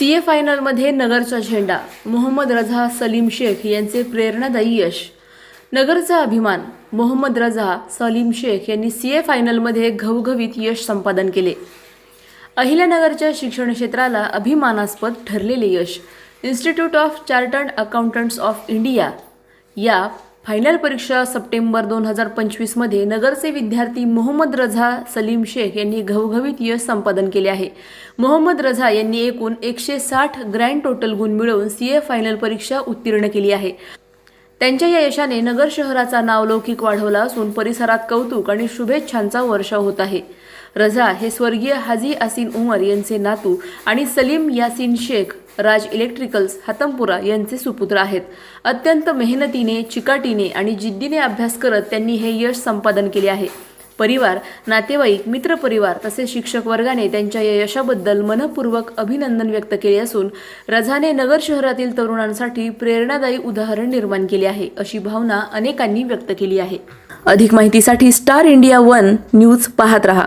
C ए फायनलमध्ये नगरचा झेंडा. मोहम्मद रझा सलीम शेख यांचे प्रेरणादायी यश. नगरचा अभिमान. मोहम्मद रझा सलीम शेख यांनी सी ए फायनलमध्ये घवघवीत यश संपादन केले. अहिल्यानगरच्या शिक्षण क्षेत्राला अभिमानास्पद ठरलेले यश. Institute of Chartered Accountants of India. या फायनल परीक्षा सप्टेंबर दोन हजार पंचवीसमध्ये नगरचे विद्यार्थी मोहम्मद रझा सलीम शेख यांनी घवघवीत यश संपादन केले आहे. मोहम्मद रझा यांनी एकूण एकशे साठ ग्रँड टोटल गुण मिळवून सी ए फायनल परीक्षा उत्तीर्ण केली आहे. त्यांच्या या यशाने नगर शहराचा नावलौकिक वाढवला असून परिसरात कौतुक आणि शुभेच्छांचा वर्षाव होत आहे. रझा हे स्वर्गीय हाजी आसिन उमर यांचे नातू आणि सलीम यासिन शेख राज इलेक्ट्रिकल्स हातमपुरा यांचे सुपुत्र आहेत. अत्यंत मेहनतीने चिकाटीने आणि जिद्दीने अभ्यास करत त्यांनी हे यश संपादन केले आहे. परिवार नातेवाईक मित्रपरिवार तसेच शिक्षक वर्गाने त्यांच्या या यशाबद्दल मनपूर्वक अभिनंदन व्यक्त केले असून रझाने नगर शहरातील तरुणांसाठी प्रेरणादायी उदाहरण निर्माण केले आहे अशी भावना अनेकांनी व्यक्त केली आहे. अधिक माहितीसाठी स्टार इंडिया वन न्यूज पाहत रहा.